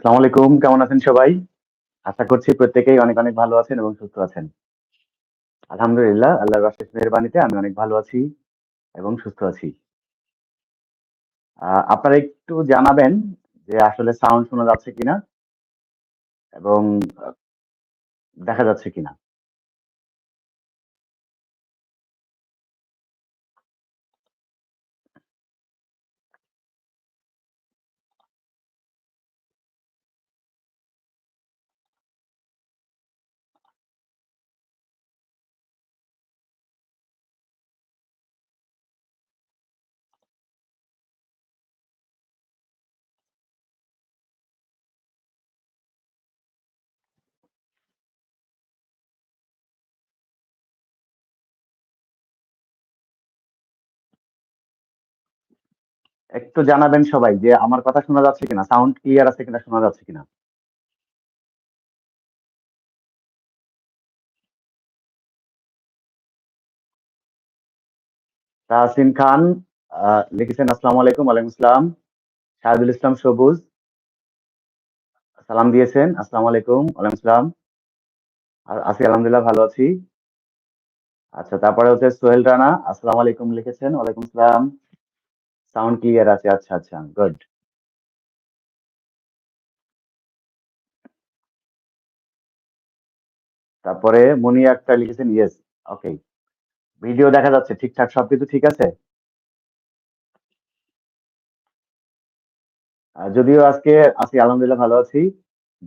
আসসালামু আলাইকুম, কেমন আছেন সবাই? আশা করছি প্রত্যেকেই অনেক অনেক ভালো আছেন এবং সুস্থ আছেন। আলহামদুলিল্লাহ, আল্লাহর অশেষ মেহরবানিতে আমি অনেক ভালো আছি এবং সুস্থ আছি। আপনারা একটু জানাবেন যে আসলে সাউন্ড শোনা যাচ্ছে কিনা এবং দেখা যাচ্ছে কিনা। একটু জানাবেন সবাই যে আমার কথা শোনা যাচ্ছে কিনা? সাউন্ড ক্লিয়ার আছে কিনা শোনা যাচ্ছে কিনা? তাহসিন খান লিখেছেন, আসসালামু আলাইকুম, ওয়ালাইকুম আসসালাম। শাহিদুল ইসলাম সবুজ। সালাম দিয়েছেন, আসসালামু আলাইকুম, ওয়ালাইকুম আসসালাম। আর আছি, আলহামদুলিল্লাহ, ভালো আছি। আচ্ছা তারপরে হচ্ছে সোহেল রানা, আসসালামু আলাইকুম লিখেছেন, ওয়ালাইকুম আসসালাম। সাউন্ড ক্লিয়ার আছে আচ্ছা আচ্ছা গুড তারপরে মনি একটা লিখেছেন ইয়েস ওকে ভিডিও দেখা যাচ্ছে, ঠিকঠাক সবকিছু ঠিক আছে? যদিও আজকে আছি, আলহামদুলিল্লাহ ভালো আছি।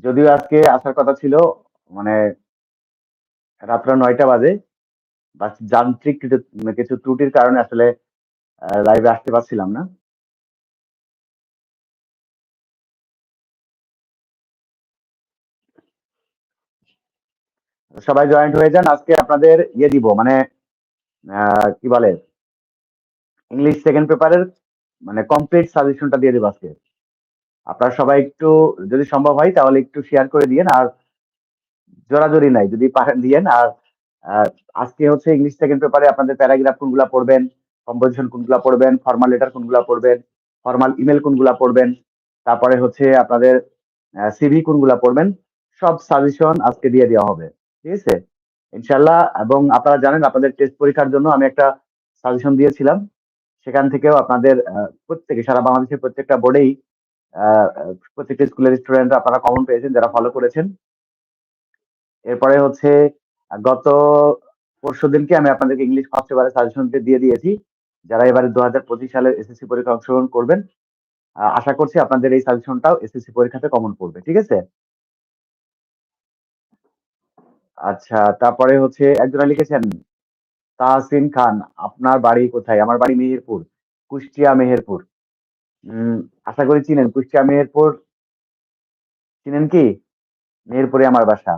যদিও আজকে আসার কথা ছিল মানে রাত্র নয়টা বাজে বা যান্ত্রিক কিছু কিছু ত্রুটির কারণে আসলে লাইভে আসতে পারছিলাম না। সবাই জয়েন্ট হয়ে যান, আজকে আপনাদের ইয়ে দিব মানে কি বলে ইংলিশ সেকেন্ড পেপারের মানে কমপ্লিট সাজেশনটা দিয়ে দেবো আজকে। আপনারা সবাই একটু, যদি সম্ভব হয়, তাহলে একটু শেয়ার করে দিয়েন, আর জোরাজোরি নাই, যদি পারেন, দিয়েন, আর আজকে হচ্ছে ইংলিশ সেকেন্ড পেপারে আপনাদের প্যারাগ্রাফ কোনগুলা পড়বেন কম্পোজিশন কোনগুলা পড়বেন ফর্মাল লেটার কোনগুলা পড়বেন ফর্মাল ইমেল কোনগুলা পড়বেন, তারপরে হচ্ছে আপনাদের সিভি কোনগুলা পড়বেন, সব সাজেশন আজকে দিয়ে দেওয়া হবে, ঠিক আছে? ইনশাল্লাহ এবং আপনারা জানেন আপনাদের টেস্ট পরীক্ষার জন্য আমি একটা সাজেশন দিয়েছিলাম, সেখান থেকেও আপনাদের প্রত্যেকে, সারা বাংলাদেশের প্রত্যেকটা বোর্ডেই প্রত্যেকটা স্কুলের স্টুডেন্ট আপনারা কমন পেয়েছেন, যারা ফলো করেছেন। এরপরে হচ্ছে, গত পরশু দিনকে আমি আপনাদেরকে ইংলিশ ফার্স্ট এবারে সাজেশন দিয়ে দিয়েছি। যারা এবারে দু হাজার পঁচিশ সালের এসএসসি পরীক্ষা অংশগ্রহণ করবেন আশা করছি আপনাদের এই সাজেশনটাও এসএসসি পরীক্ষাতে কমন পড়বে, ঠিক আছে? আচ্ছা তারপরে হচ্ছে একজনা লিখেছেন, তাহসিন খান, আপনার বাড়ি কোথায়? আমার বাড়ি মেহেরপুর, কুষ্টিয়া মেহেরপুর। আশা করি চিনেন, কুষ্টিয়া মেহেরপুর। চিনেন কি? মেহেরপুরে আমার বাসা।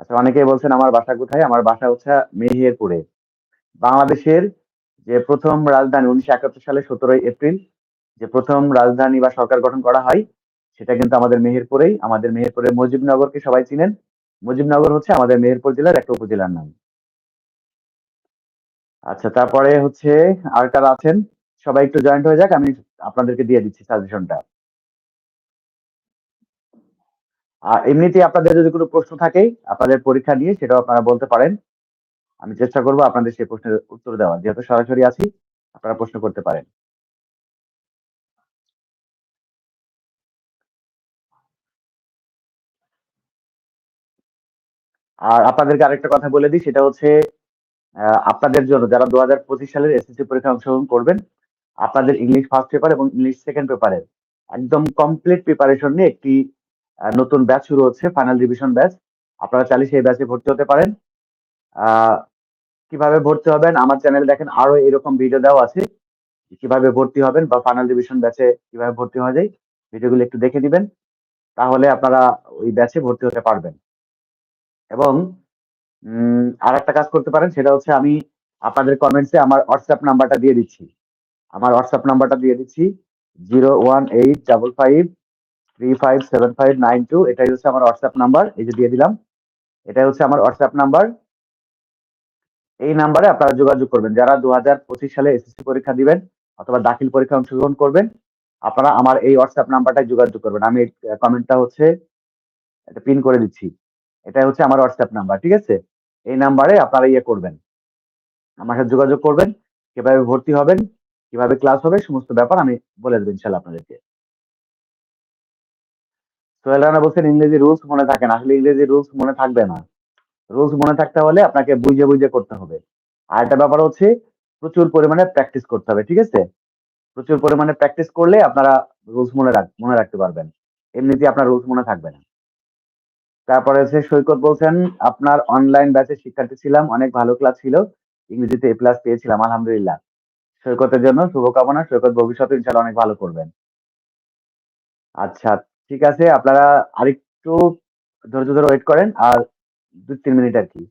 আচ্ছা অনেকেই বলছেন, আমার বাসা কোথায়? আমার বাসা হচ্ছে মেহেরপুরে। বাংলাদেশের যে প্রথম রাজধানী উনিশশো একাত্তর সালে সতেরোই এপ্রিল, যে প্রথম রাজধানী বা সরকার গঠন করা হয়, সেটা কিন্তু আমাদের মেহেরপুরেই, আমাদের মেহেরপুরের মুজিবনগরকে সবাই চিনেন। মুজিবনগর হচ্ছে আমাদের মেহেরপুর জেলার একটা উপজেলার নাম। আচ্ছা তারপরে হচ্ছে আর কারা আছেন? সবাই একটু জয়েন্ট হয়ে যাক, আমি আপনাদেরকে দিয়ে দিচ্ছি সাজেশনটা আর এমনিতে আপনাদের যদি কোনো প্রশ্ন থাকে, আপনাদের পরীক্ষা নিয়ে সেটাও আপনারা বলতে পারেন। আমি চেষ্টা করব আপনাদের সেই প্রশ্নের উত্তর দেওয়ার। যেহেতু সরাসরি আছি, আপনারা প্রশ্ন করতে পারেন। আর আপনাদেরকে আরেকটা কথা বলে দিই, সেটা হচ্ছে আপনাদের জন্য যারা দু হাজার পঁচিশ সালের এসএসসি পরীক্ষা অংশগ্রহণ করবেন, আপনাদের ইংলিশ ফার্স্ট পেপার এবং ইংলিশ সেকেন্ড পেপারের একদম কমপ্লিট প্রিপারেশন নিয়ে একটি নতুন ব্যাচ শুরু হচ্ছে ফাইনাল রিভিশন ব্যাচ আপনারা চাইলে সেই ব্যাচে ভর্তি হতে পারেন। কীভাবে ভর্তি হবেন? আমার চ্যানেলে দেখেন আরও এরকম ভিডিও দেওয়া আছে কীভাবে ভর্তি হবেন বা ফাইনাল ডিভিশন ব্যাচে কীভাবে ভর্তি হওয়া যায়। ভিডিওগুলো একটু দেখে দিবেন, তাহলে আপনারা ওই ব্যাচে ভর্তি হতে পারবেন। এবং আর একটা কাজ করতে পারেন, সেটা হচ্ছে আমি আপনাদের কমেন্টসে আমার হোয়াটসঅ্যাপ নাম্বারটা দিয়ে দিচ্ছি। আমার হোয়াটসঅ্যাপ নাম্বারটা দিয়ে দিচ্ছি zero one eight double five three five seven five nine two এটাই হচ্ছে আমার হোয়াটসঅ্যাপ নাম্বার এই যে দিয়ে দিলাম। এটাই হচ্ছে আমার হোয়াটসঅ্যাপ নাম্বার এই নাম্বারে আপনারা যোগাযোগ করবেন। যারা দু হাজার পঁচিশ সালে এসএসসি পরীক্ষা দিবেন অথবা দাখিল পরীক্ষা অংশগ্রহণ করবেন, আপনারা আমার এই হোয়াটসঅ্যাপ নাম্বারটায় যোগাযোগ করবেন। আমি কমেন্টটা হচ্ছে এটা পিন করে দিচ্ছি। এটা হচ্ছে আমার হোয়াটসঅ্যাপ নাম্বার, ঠিক আছে? এই নাম্বারে আপনারা ইয়ে করবেন। আমার সাথে যোগাযোগ করবেন, কীভাবে ভর্তি হবেন, কীভাবে ক্লাস হবে, সমস্ত ব্যাপার আমি বলে দেবো ইনশাল্লাহ আপনাদেরকে। সোহেল রানা বলছেন, ইংরেজি রুলস মনে থাকে না। আসলে ইংরেজি রুলস মনে থাকবে না। রুলস মনে থাকতে হলে আপনাকে বুঝে বুঝে করতে হবে। আর একটা ব্যাপার হচ্ছে, প্রচুর পরিমাণে প্র্যাকটিস করতে হবে, ঠিক আছে? প্রচুর পরিমাণে প্র্যাকটিস করলে আপনারা রুলস মনে রাখ, মনে রাখতে পারবেন। এমনিতে আপনার রুলস মনে থাকবে না। তারপরে হচ্ছে সৈকত বলছেন, আপনার অনলাইন ব্যাচে শিক্ষার্থী ছিলাম, অনেক ভালো ক্লাস ছিল। ইংরেজিতে এ প্লাস পেয়েছিলাম, আলহামদুলিল্লাহ। সৈকতের জন্য শুভকামনা, সৈকত ভবিষ্যতে ইনশাল্লাহ অনেক ভালো করবেন। আচ্ছা ঠিক আছে, আপনারা আরেকটু ধৈর্য ধরে ওয়েট করেন, আর দু তিন মিনিট আর কি।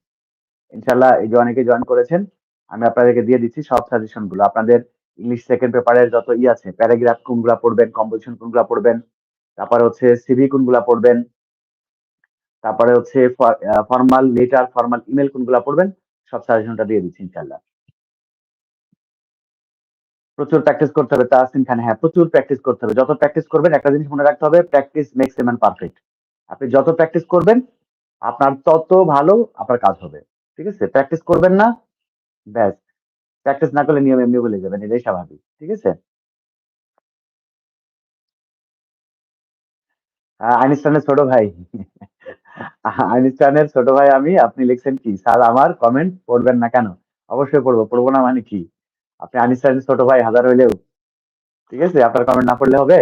ইনশাল্লাহ এই যে অনেকে জয়েন করেছেন, আমি আপনাদেরকে দিয়ে দিচ্ছি সব সাজেশনগুলো। আপনাদের ইংলিশ সেকেন্ড পেপারের যত ই আছে প্যারাগ্রাফ কোনগুলা পড়বেন কম্পোজিশন কোনগুলা পড়বেন, তারপরে হচ্ছে সিভি কোনগুলা পড়বেন, তারপরে হচ্ছে ফর্মাল লেটার ফর্মাল ইমেল কোনগুলা পড়বেন, সব সাজেশনটা দিয়ে দিচ্ছি ইনশাল্লাহ প্রচুর প্র্যাকটিস করতে হবে, তাহসিন খান হ্যাঁ প্রচুর প্র্যাকটিস করতে হবে। যত প্র্যাকটিস করবেন, একটা জিনিস মনে রাখতে হবে practice makes a man perfect আপনি যত প্র্যাকটিস করবেন আপনার তত ভালো আপনার কাজ হবে। ঠিক আছে? প্র্যাকটিস করবেন না, ব্যাস। প্র্যাকটিস না করলে নিয়ম এমনি বলে যাবেন, এটাই স্বাভাবিক। ঠিক আছে? আইনস্টাইনের ছোট ভাই। আইনস্টাইনের ছোট ভাই আমি, আপনি লিখছেন কি? স্যার, আমার কমেন্ট পড়বেন না কেন? অবশ্যই পড়ব। পড়ব না মানে কি? আপনি আইনস্টাইনের ছোট ভাই, হাজার হইলেও। ঠিক আছে? আপনার কমেন্ট না পড়লে হবে?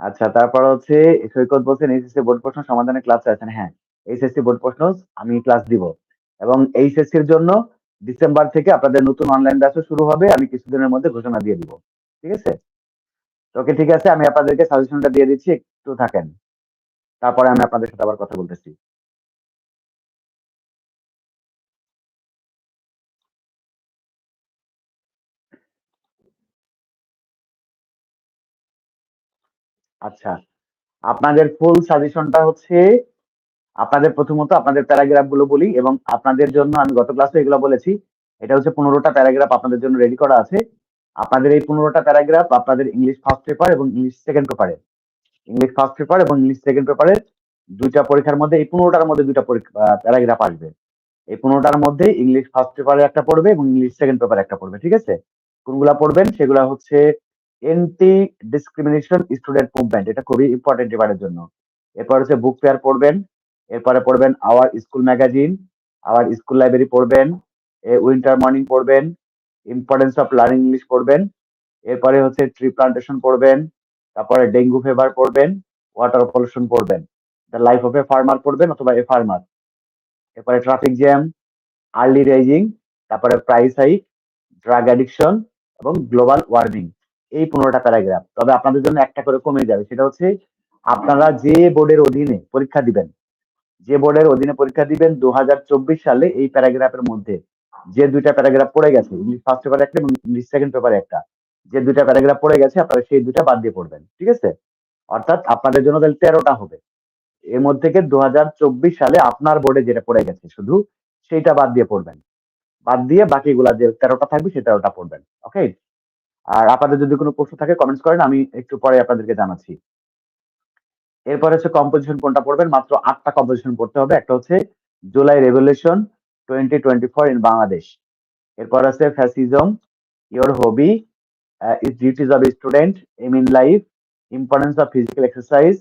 আচ্ছা তারপর হচ্ছে সৈকত বলছেন, এইচএসসি বোর্ড প্রশ্ন সমাধানের ক্লাস আছেন হ্যাঁ। এইচএসসি বোর্ড প্রশ্ন আমি ক্লাস দিব। এবং এইচএসসির জন্য ডিসেম্বর থেকে আপনাদের নতুন অনলাইন ব্যাচও শুরু হবে, আমি কিছুদিনের মধ্যে ঘোষণা দিয়ে দিব। ঠিক আছে? ওকে ঠিক আছে, আমি আপনাদেরকে সাজেশনটা দিয়ে দিচ্ছি, একটু থাকেন। তারপরে আমি আপনাদের সাথে আবার কথা বলতেছি। আচ্ছা আপনাদের ফুল সাজেশনটা হচ্ছে আপনাদের প্রথমত আপনাদের প্যারাগ্রাফগুলো বলি এবং আপনাদের জন্য আমি গত ক্লাসে এগুলো বলেছি। এটা হচ্ছে পনেরোটা প্যারাগ্রাফ আপনাদের জন্য রেডি করা আছে। আপনাদের এই পনেরোটা প্যারাগ্রাফ আপনাদের ইংলিশ ফার্স্ট পেপার এবং ইংলিশ সেকেন্ড পেপারে ইংলিশ ফার্স্ট পেপার এবং ইংলিশ সেকেন্ড পেপারে দুইটা পরীক্ষার মধ্যে এই পনেরোটার মধ্যে দুইটা প্যারাগ্রাফ আসবে। এই পনেরোটার মধ্যে ইংলিশ ফার্স্ট পেপারে একটা পড়বে এবং ইংলিশ সেকেন্ড পেপারে একটা পড়বে, ঠিক আছে? কোনগুলা পড়বেন? সেগুলা হচ্ছে এন্টি ডিসক্রিমিনেশন স্টুডেন্ট মুভমেন্ট এটা খুবই ইম্পর্টেন্ট এবারের জন্য। এরপর হচ্ছে বুক ফেয়ার পড়বেন। এরপরে পড়বেন our school magazine our school library পড়বেন উইন্টার মর্নিং পড়বেন ইম্পর্টেন্স অফ লার্নিং ইংলিশ পড়বেন, এরপরে হচ্ছে ট্রি প্লান্টেশন পড়বেন, তারপরে ডেঙ্গু ফেভার পড়বেন ওয়াটার পলিউশন পড়বেন the life of a farmer পড়বেন অথবা এ ফার্মার এরপরে ট্রাফিক জ্যাম আর্লি রাইজিং তারপরে প্রাইস হাইক ড্রাগ অ্যাডিকশন এবং গ্লোবাল ওয়ার্মিং এই পনেরোটা প্যারাগ্রাফ তবে আপনাদের জন্য একটা করে কমে যাবে, সেটা হচ্ছে আপনারা যে বোর্ডের অধীনে পরীক্ষা দিবেন যে বোর্ডের অধীনে পরীক্ষা দিবেন দু হাজার চব্বিশ সালে এই প্যারাগ্রাফের মধ্যে। যে দুইটা প্যারাগ্রাফ পড়ে গেছে ইংলিশ ফার্স্ট পেপারে একটা এবং ইংলিশ সেকেন্ড পেপারে একটা, যে দুইটা প্যারাগ্রাফ পড়ে গেছে আপনারা সেই দুইটা বাদ দিয়ে পড়বেন, ঠিক আছে? অর্থাৎ আপনাদের জন্য তাহলে তেরোটা হবে। এর মধ্যে থেকে দু হাজার চব্বিশ সালে আপনার বোর্ডে যেটা পড়ে গেছে শুধু, সেইটা বাদ দিয়ে পড়বেন। বাদ দিয়ে বাকিগুলা যে তেরোটা থাকবে সেই তেরোটা পড়বেন ওকে আর আপনাদের যদি কোনো প্রশ্ন থাকে কমেন্টস করেন, আমি একটু পরে আপনাদেরকে জানাচ্ছি। এরপরে হচ্ছে কম্পোজিশন কোনটা পড়বেন? মাত্র আটটা কম্পোজিশন পড়তে হবে। একটা হচ্ছে July revolution twenty twenty four in Bangladesh এরপর আছে fascism your hobby duties of student aim in life importance of physical exercise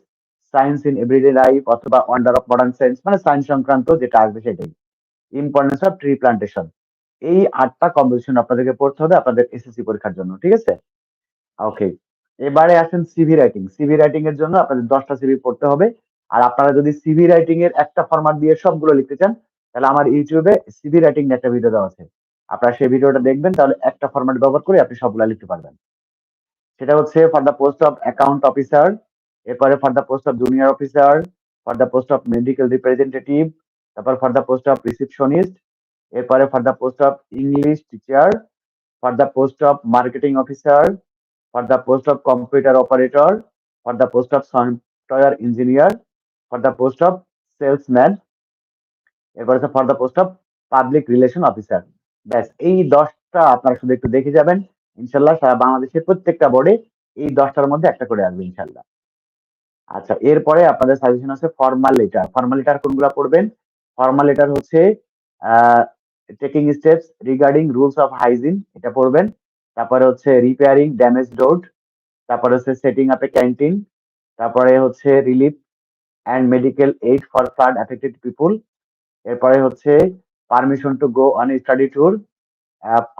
science in everyday life অথবা ওয়ান্ডার অফ মডার্ন সায়েন্স মানে সায়েন্স সংক্রান্ত যেটা আসবে সেটাই। ইম্পর্টেন্স অফ ট্রি প্লান্টেশন এই আটটা কম্পোজিশন আপনাদেরকে পড়তে হবে, আপনাদের এসএসসি পরীক্ষার জন্য, ঠিক আছে? ওকে এবারে আসেন সিভি রাইটিং সিভি রাইটিং এর জন্য আপনাদের দশটা সিভি পড়তে হবে। আর আপনারা যদি সিভি রাইটিং এর একটা ফরম্যাট দিয়ে সবগুলো লিখতে চান, তাহলে আমার ইউটিউবে সিভি রাইটিং একটা ভিডিও দেওয়া আছে। আপনারা সেই ভিডিওটা দেখবেন, তাহলে একটা ফরম্যাট ব্যবহার করে আপনি সবগুলো লিখতে পারবেন। সেটা হচ্ছে for the post of account officer এরপরে for the post of junior officer for the post of medical representative তারপর for the post of receptionist এরপরে for the post of English teacher for the post of marketing officer for the post of computer operator, for the post of software engineer, for the post of salesman, এরপর আছে for the post of public relation officer ব্যাস এই দশটা আপনারা শুধু একটু দেখে যাবেন ইনশাল্লাহ সারা বাংলাদেশের প্রত্যেকটা বোর্ডে এই দশটার মধ্যে একটা করে আসবে ইনশাল্লাহ। আচ্ছা এরপরে আপনাদের সাজেশন আছে ফর্মাল লেটার ফর্মাল লেটার কোনগুলা পড়বেন? ফর্মাল লেটার হচ্ছে taking steps regarding rules of hygiene এটা পড়বেন। তারপরে হচ্ছে রিপেয়ারিং ড্যামেজ রোড তারপরে হচ্ছে সেটিং আপ এ ক্যান্টিন তারপরে হচ্ছে relief and medical aid for flood affected people এরপরে হচ্ছে permission to go on study tour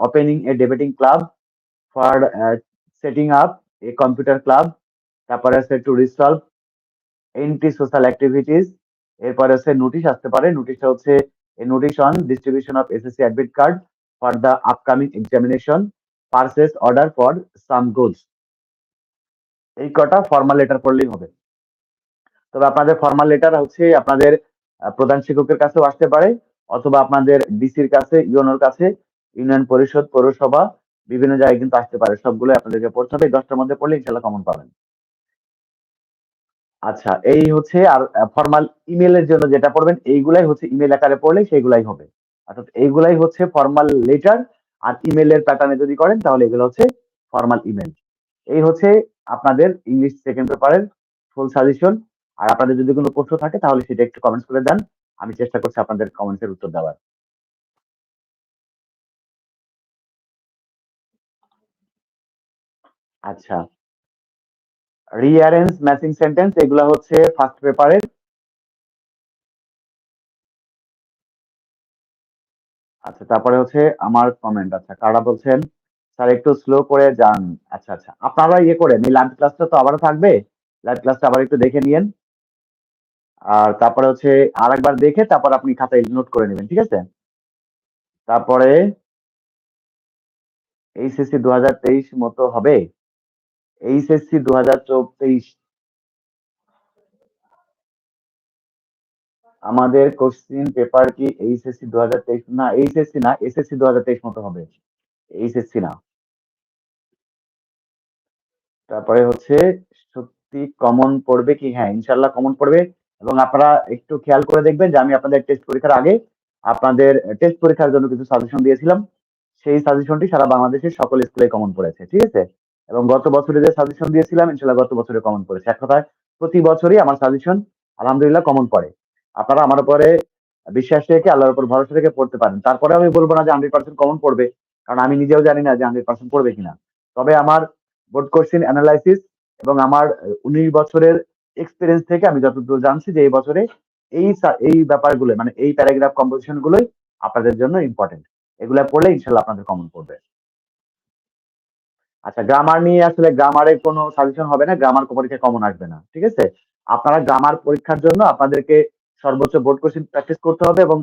opening a debating club for setting up a computer club তারপরে আছে to resolve anti social activities এরপরে হচ্ছে notice আসতে পারে নোটিশটা হচ্ছে a notice on distribution of SSC admit card for the upcoming examination purchase order for some goods এই কটা ফর্মাল লেটার পড়লেই হবে। তবে আপনাদের ফর্মাল লেটার হচ্ছে আপনাদের প্রধান শিক্ষকের কাছেও আসতে পারে, অথবা আপনাদের ডিসির কাছে ইউনোর কাছে, ইউনিয়ন পরিষদ, পৌরসভা, বিভিন্ন জায়গায় কিন্তু আসতে পারে। সবগুলো আপনাদেরকে পড়তে হবে। দশটার মধ্যে পড়লে ইনশাল্লাহ কমন পাবেন। আচ্ছা এই হচ্ছে আর ফর্মাল ইমেলের জন্য যেটা পড়বেন, এইগুলাই হচ্ছে ইমেল আকারে পড়লে সেইগুলাই হবে। অর্থাৎ এইগুলাই হচ্ছে ফর্মাল লেটার আর ইমেলের প্যাটার্নে যদি করেন, তাহলে এগুলো হচ্ছে ফর্মাল ইমেল এই হচ্ছে আপনাদের ইংলিশ সেকেন্ড পেপারের ফুল সাজেশন আর আপনাদের যদি কোনো প্রশ্ন থাকে, তাহলে সেটা একটু কমেন্টস করে দেন। আমি চেষ্টা করছি আপনাদের কমেন্টসের উত্তর দেওয়ার। আচ্ছা। রিঅ্যারেঞ্জ ম্যাচিং সেন্টেন্স এগুলা হচ্ছে ফার্স্ট পেপারের আচ্ছা তারপরে হচ্ছে আমার কমেন্ট আচ্ছা কারা বলছেন? স্যার, একটু স্লো করে যান। আচ্ছা আচ্ছা আপনারা ইয়ে করেন, এই লাইভ ক্লাসটা তো আবারও থাকবে। লাইভ ক্লাসটা আবার একটু দেখে নিয়েন। আর তারপরে হচ্ছে আরেকবার দেখে তারপর আপনি খাতায় নোট করে নেবেন, ঠিক আছে? তারপরে এইচএসসি দু হাজার তেইশ মতো হবে। এইচএসসি দু হাজার চব্বিশ আমাদের কোশ্চিন পেপার কি এইচএসসি দু হাজার তেইশ? না এইচএসসি না এসএসসি দু হাজার তেইশ মতো হবে। এইচএসসি না। তারপরে হচ্ছে, সত্যি কমন পড়বে কি? হ্যাঁ ইনশাল্লাহ কমন পড়বে। এবং আপনারা একটু খেয়াল করে দেখবেন যে আমি আপনাদের টেস্ট পরীক্ষার আগে আপনাদের টেস্ট পরীক্ষার জন্য কিছু সাজেশন দিয়েছিলাম। সেই সাজেশনটি সারা বাংলাদেশের সকল স্কুলে কমন পড়েছে, ঠিক আছে? এবং গত বছরে যে সাজেশন দিয়েছিলাম ইনশাল্লাহ গত বছরে কমন পড়েছে। এক কথায়, প্রতি বছরই আমার সাজেশন আলহামদুলিল্লাহ কমন পড়ে। আপনারা আমার উপরে বিশ্বাস রেখে আল্লাহর উপর ভরসা রেখে পড়তে পারেন। তারপরে আমি বলব না যে হান্ড্রেড পার্সেন্ট কমন পড়বে, কারণ আমি নিজেও জানি না যে হান্ড্রেড পার্সেন্ট পড়বে কিনা। তবে আমার বোর্ড কোশ্চেন অ্যানালাইসিস এবং আমার উনিশ বছরের এক্সপিরিয়েন্স থেকে আমি যতদূর জানছি যে এই বছরে এই এই ব্যাপারগুলো মানে এই প্যারাগ্রাফ কম্পোজিশন গুলোই আপনাদের জন্য ইম্পর্টেন্ট এগুলা পড়লে ইনশাল্লাহ আপনাদের কমন পড়বে। আচ্ছা গ্রামার নিয়ে আসলে গ্রামারের কোনো সাজেশন হবে না গ্রামার পরীক্ষা কমন আসবে না, ঠিক আছে? আপনারা গ্রামার পরীক্ষার জন্য আপনাদেরকে সর্বোচ্চ বোর্ড কোশ্চেন প্র্যাকটিস করতে হবে এবং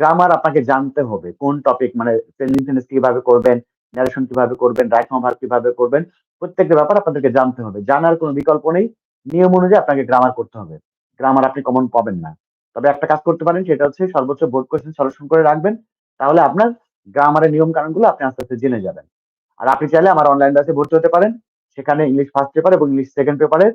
গ্রামার আপনাকে জানতে হবে। কোন টপিক মানে সেন্টেন্স কীভাবে করবেন ন্যারেশন কীভাবে করবেন রাইট ভার কীভাবে করবেন, প্রত্যেকটা ব্যাপার আপনাদেরকে জানতে হবে। জানার কোনো বিকল্প নেই। নিয়ম অনুযায়ী আপনাকে গ্রামার করতে হবে। গ্রামার আপনি কমন পাবেন না। তবে একটা কাজ করতে পারেন, সেটা হচ্ছে সর্বোচ্চ বোর্ড কোশ্চেন সলিউশন করে রাখবেন। তাহলে আপনার গ্রামারের নিয়ম কানুনগুলো আপনি আস্তে আস্তে জেনে যাবেন। আর আপনি চাইলে আমার অনলাইন ক্লাসে ভর্তি হতে পারেন। সেখানে ইংলিশ ফার্স্ট পেপার এবং ইংলিশ সেকেন্ড পেপারের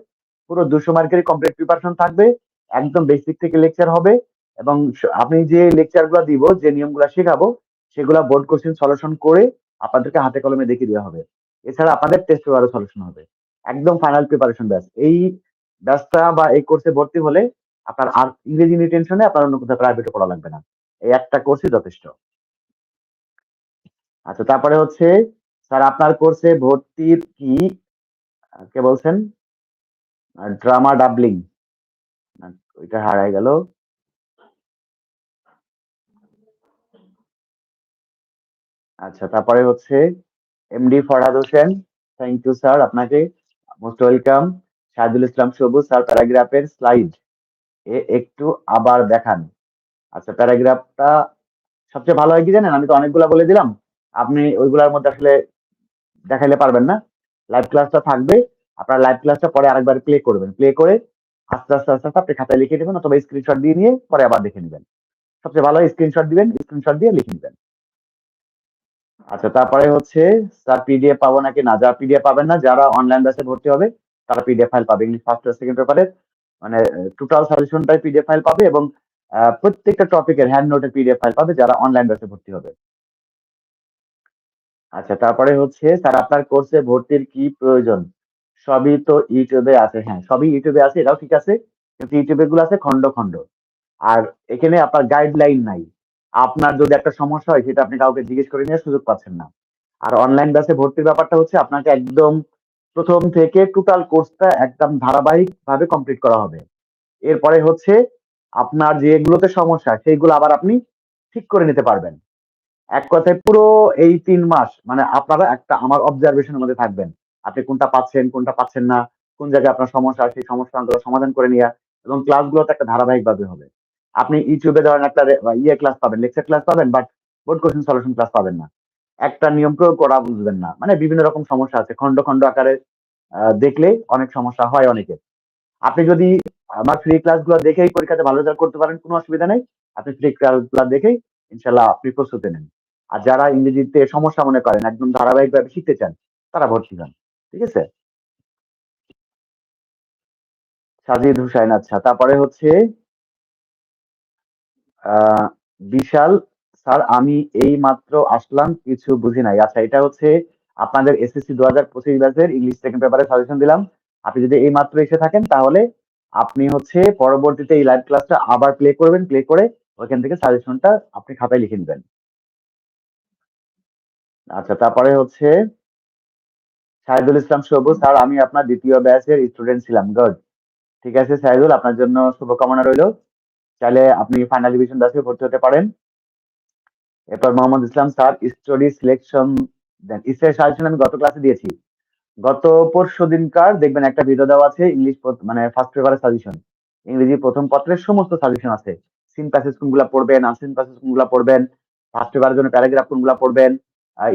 পুরো দুশো মার্কের কমপ্লিট প্রিপারেশন থাকবে। একদম বেসিক থেকে লেকচার হবে এবং আপনি যে লেকচারগুলো দিব, যে নিয়মগুলো শেখাবো, সেগুলা বোর্ড কোশ্চেন সলিউশন করে আপনাদেরকে হাতে কলমে দেখিয়ে দেওয়া হবে। এছাড়া আপনাদের টেস্ট পেপারও সলিউশন হবে। একদম ফাইনাল প্রিপারেশন ব্যাচ এই ব্যাচটা বা এই কোর্সে ভর্তি হলে আপনার আর ইংরেজি নিয়ে টেনশনে আপনার অন্য কোথাও প্রাইভেটে পড়া লাগবে না। এই একটা কোর্সই যথেষ্ট। আচ্ছা তারপরে হচ্ছে, স্যার, আপনার কোর্সে ভর্তির কি, কে বলছেন? ড্রামা ডাবলিং ওইটা হারাই গেল। আচ্ছা তারপরে হচ্ছে MD Farhad Hossain thank you sir আপনাকে most welcome Shahidul Islam Sabuj sir প্যারাগ্রাফের slide এ একটু আবার দেখান। আচ্ছা প্যারাগ্রাফটা সবচেয়ে ভালো হয় কি জানেন? আমি তো অনেকগুলা বলে দিলাম। আপনি ওইগুলার মধ্যে আসলে দেখাইলে পারবেন না। লাইভ ক্লাসটা থাকবে। আপনার লাইভ ক্লাসটা পরে আরেকবার প্লে করবেন। প্লে করে আস্তে আস্তে আস্তে আস্তে, আপনি খাতায় লিখে নেবেন অথবা স্ক্রিনশট দিয়ে নিয়ে পরে আবার দেখে নেবেন। সবচেয়ে ভালো স্ক্রিনশট দিবেন স্ক্রিনশট দিয়ে লিখে নেবেন। আচ্ছা তারপরে হচ্ছে স্যার পিডিএফ পাবো নাকি না? যারা পিডিএফ পাবেন না, যারা অনলাইন ব্যাচে ভর্তি হবে, তারা পিডিএফ ফাইল পাবে। ইংলিশ ফার্স্ট সেকেন্ড পেপারের মানে টোটাল সাজেশনটাই পিডিএফ ফাইল পাবে এবং প্রত্যেকটা টপিকের হ্যান্ড নোটের পিডিএফ ফাইল পাবে যারা অনলাইন ব্যাচে ভর্তি হবে। আচ্ছা তারপরে হচ্ছে স্যার আপনার কোর্সে ভর্তির কি প্রয়োজন? সবই তো ইউটিউবে আছে হ্যাঁ সবই ইউটিউবে আছে, এটাও ঠিক আছে, কিন্তু ইউটিউবে গুলো আছে খন্ড খন্ড আর এখানে আপনার গাইডলাইন নাই। আপনার যদি একটা সমস্যা হয়, সেটা আপনি কাউকে জিজ্ঞেস করে নিয়ে সুযোগ পাচ্ছেন না। আর অনলাইন ব্যাচে ভর্তির ব্যাপারটা হচ্ছে, আপনাকে একদম প্রথম থেকে টোটাল কোর্সটা একদম ধারাবাহিক ভাবে কমপ্লিট করা হবে। এরপরে হচ্ছে, আপনার যেগুলোতে সমস্যা, সেইগুলো আবার আপনি ঠিক করে নিতে পারবেন। এক কথায় পুরো এই তিন মাস মানে আপনারা একটা, আমার অবজারভেশনের মধ্যে থাকবেন। আপনি কোনটা পাচ্ছেন কোনটা পাচ্ছেন না, কোন জায়গায় আপনার সমস্যা সেই সমস্যাগুলো সমাধান করে নেওয়া এবং ক্লাসগুলোতে একটা ধারাবাহিক ভাবে হবে। আপনি ইউটিউবে ধরেন একটা ইয়ে ক্লাস পাবেন লেকচার ক্লাস পাবেন but board question solution class পাবেন না। একটা নিয়ম প্রয়োগ করা বুঝবেন না। মানে বিভিন্ন রকম সমস্যা আছে খন্ড খন্ড আকারে দেখলে অনেক সমস্যা হয় অনেকের। আপনি যদি, আমার ফ্রি ক্লাসগুলো দেখেই পরীক্ষাতে ভালো রেজাল্ট করতে পারেন, কোনো অসুবিধা নেই। আপনি ফ্রি ক্লাসগুলো দেখেই ইনশাল্লাহ আপনি প্রস্তুতি নেন। আর যারা ইংরেজিতে সমস্যা মনে করেন, একদম ধারাবাহিকভাবে শিখতে চান, তারা ভর্তি হন। ঠিক আছে? সাজিদ হুসাইন আচ্ছা। তারপরে হচ্ছে বিশাল, স্যার, আমি এই মাত্র আসলাম, কিছু বুঝি নাই। আচ্ছা এটা হচ্ছে আপনাদের এসএসসি দু হাজার পঁচিশ ব্যাচের ইংলিশ সেকেন্ড পেপারে সাজেশন দিলাম। আপনি যদি এই মাত্র এসে থাকেন, তাহলে আপনি হচ্ছে পরবর্তীতে এই লাইভ ক্লাসটা আবার প্লে করবেন প্লে করে ওইখান থেকে সাজেশনটা আপনি খাতায় লিখে নেবেন। আচ্ছা তারপরে হচ্ছে সাইদুল ইসলাম সবু, স্যার, আমি আপনার দ্বিতীয় ব্যাচের স্টুডেন্ট ছিলাম গুড ঠিক আছে, সাইদুল, আপনার জন্য শুভকামনা রইল। চাইলে আপনি ফাইনাল ডিভিশন ব্যাচে ভর্তি হতে পারেন। এরপর Mohammad Islam sir story selection দেন ইসের সাজেশন আমি গত ক্লাসে দিয়েছি। গত পরশু দিনকার দেখবেন একটা ভিডিও দেওয়া আছে ইংলিশ মানে ফার্স্ট পেপারের সাজেশন ইংরেজি প্রথম পত্রের সমস্ত সাজেশন আছে। সিন প্যাসেজ কোনগুলা পড়বেন আনসিন প্যাসেজ কোনগুলা পড়বেন ফার্স্ট পেপারের জন্য প্যারাগ্রাফ কোনগুলা পড়বেন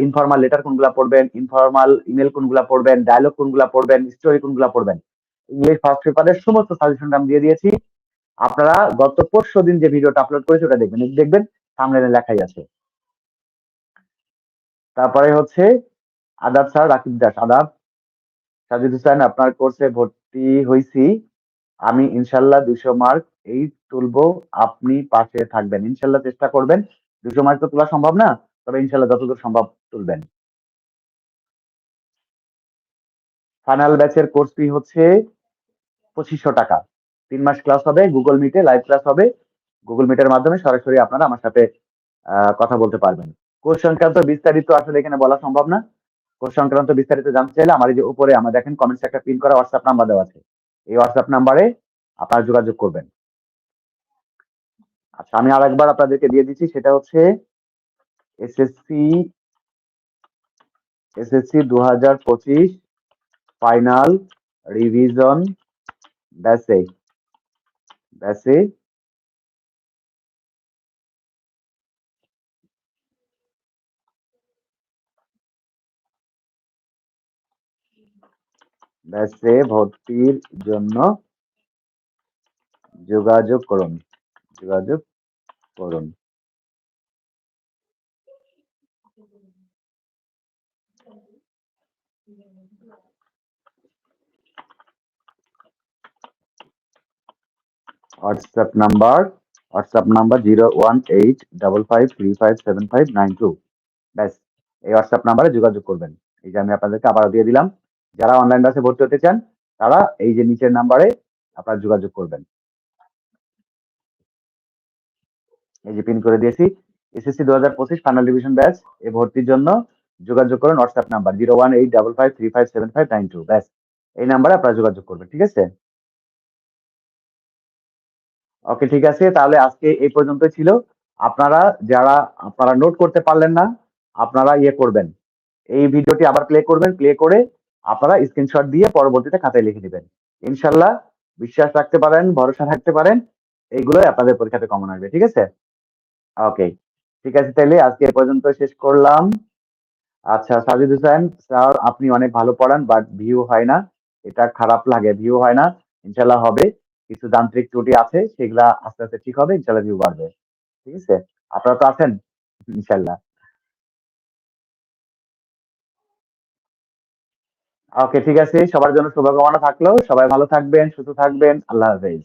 ইনফর্মাল লেটার কোনগুলা পড়বেন ইনফর্মাল ইমেল কোনগুলা পড়বেন ডায়লগ কোনগুলা পড়বেন স্টোরি কোনগুলা পড়বেন। ইংলিশ ফার্স্ট পেপারের সমস্ত সাজেশনটা আমি দিয়ে দিয়েছি। আপনারা গত পরশু দিন যে ভিডিওটা আপলোড করেছি, ওটা দেখবেন। দেখবেন সামনে লেখাই আছে। তারপরে হচ্ছে আদাব স্যার রাকিব দাস, আদাব। সাজিদ হুসাইন আপনার কোর্সে ভর্তি হয়েছি আমি ইনশাল্লাহ দুশো মার্ক এই তুলবো, আপনি পাশে থাকবেন। ইনশাল্লাহ চেষ্টা করবেন। দুশো মার্ক তো তোলা সম্ভব না। তবে ইনশাল্লাহ যতদূর সম্ভব তুলবেন। ফাইনাল ব্যাচের কোর্স ফি হচ্ছে পঁচিশশো টাকা। তিন মাস ক্লাস হবে গুগল মিটে লাইভ ক্লাস হবে। গুগল মিটের মাধ্যমে সরাসরি আপনারা আমার সাথে কথা বলতে পারবেন। কোর্স সংক্রান্ত বিস্তারিত আসলে এখানে বলা সম্ভব না। কোর্স সংক্রান্ত বিস্তারিত জানতে চাইলে আমার যে উপরে আমার দেখেন কমেন্টস একটা পিন করা হোয়াটসঅ্যাপ নাম্বার দেওয়া আছে। এই হোয়াটসঅ্যাপ নাম্বারে আপনারা যোগাযোগ করবেন। আচ্ছা আমি আরেকবার আপনাদেরকে দিয়ে দিচ্ছি, সেটা হচ্ছে এসএসসি এসএসসি দু হাজার পঁচিশ, ফাইনাল, রিভিশন, ব্যাসে ব্যাসে ব্যাসে ভর্তির জন্য যোগাযোগ করুন যোগাযোগ করুন। WhatsApp number WhatsApp number zero one eight double five three five seven five nine two ব্যাস, এই হোয়াটসঅ্যাপ নাম্বারে যোগাযোগ করবেন। এই যে আমি আপনাদেরকে আবার দিয়ে দিলাম, যারা অনলাইন ক্লাসে ভর্তি হতে চান, তারা এই যে নিচের নাম্বারে আপনারা যোগাযোগ করবেন। এই যে পিন করে দিয়েছি এসএসসি দু হাজার পঁচিশ ফাইনাল ডিভিশন ব্যাচ এই ভর্তির জন্য যোগাযোগ করুন WhatsApp number zero one eight double five three five seven five nine two ব্যাস, এই নাম্বারে আপনারা যোগাযোগ করবেন, ঠিক আছে? ওকে ঠিক আছে, তাহলে আজকে এই পর্যন্ত ছিল। আপনারা যারা, আপনারা নোট করতে পারলেন না, আপনারা ইয়ে করবেন। এই ভিডিওটি আবার প্লে করবেন প্লে করে আপনারা স্ক্রিনশট দিয়ে পরবর্তীতে খাতায় লিখে দিবেন ইনশাল্লাহ বিশ্বাস রাখতে পারেন, ভরসা রাখতে পারেন, এইগুলোই আপনাদের পরীক্ষাতে কমন আসবে, ঠিক আছে? ওকে ঠিক আছে, তাহলে আজকে এ পর্যন্ত শেষ করলাম। আচ্ছা সাজিদ হোসেন স্যার, আপনি অনেক ভালো পড়ান বাট ভিউ হয় না। এটা খারাপ লাগে ভিউ হয় না। ইনশাল্লাহ হবে। কিছু যান্ত্রিক ত্রুটি আছে, সেগুলা আস্তে আস্তে ঠিক হবে ইনশাল্লাহ ভিউ বাড়বে। ঠিক আছে? আপনারা তো আছেন? ইনশাল্লাহ ওকে ঠিক আছে। সবার জন্য শুভকামনা থাকল। সবাই ভালো থাকবেন, সুস্থ থাকবেন। আল্লাহ হাফেজ।